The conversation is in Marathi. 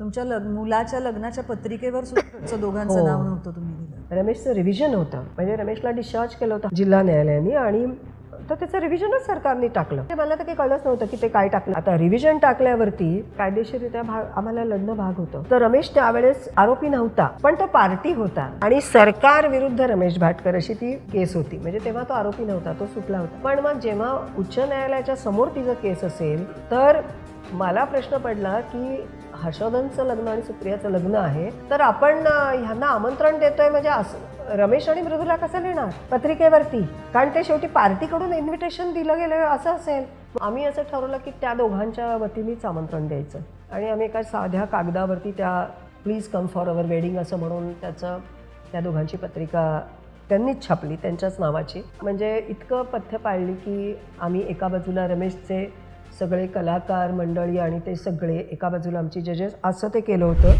तुमच्या लग मुलाच्या लग्नाच्या पत्रिकेवर सुद्धा तुमचं दोघांचं हो. नाव नव्हतं तुम्ही दिलं. रमेशचं रिव्हिजन होतं. म्हणजे रमेशला डिस्चार्ज केलं होतं जिल्हा न्यायालयाने आणि तर त्याचं रिव्हिजनच सरकारने टाकलं. ते मला तर काही कळलंच नव्हतं की ते काय टाकलं. आता रिव्हिजन टाकल्यावरती कायदेशीररित्या भाग आम्हाला लढणं भाग होतं. तर रमेश त्यावेळेस आरोपी नव्हता पण तो पार्टी होता आणि सरकार विरुद्ध रमेश भाटकर अशी ती केस होती. म्हणजे तेव्हा तो आरोपी नव्हता तो सुटला होता. पण मग जेव्हा उच्च न्यायालयाच्या समोर तिचं केस असेल तर मला प्रश्न पडला की हर्षवर्धनचं लग्न आणि सुप्रियाचं लग्न आहे तर आपण ह्यांना आमंत्रण देतोय म्हणजे असं रमेश आणि मृदुला कसं लिहिणार? पत्रिकेवरती? कारण ते शेवटी पार्टीकडून इन्व्हिटेशन दिलं गेलं असं असेल. आम्ही असं ठरवलं की त्या दोघांच्या वतीनेच आमंत्रण द्यायचं. आणि आम्ही एका साध्या कागदावरती त्या please come for our wedding असं म्हणून त्याचं त्या दोघांची पत्रिका त्यांनीच छापली त्यांच्याच नावाची. म्हणजे इतकं पथ्य पाळली की आम्ही एका बाजूला रमेशचे सगळे कलाकार मंडळी आणि ते सगळे एका बाजूला आमची जजेस असं ते केलं होतं.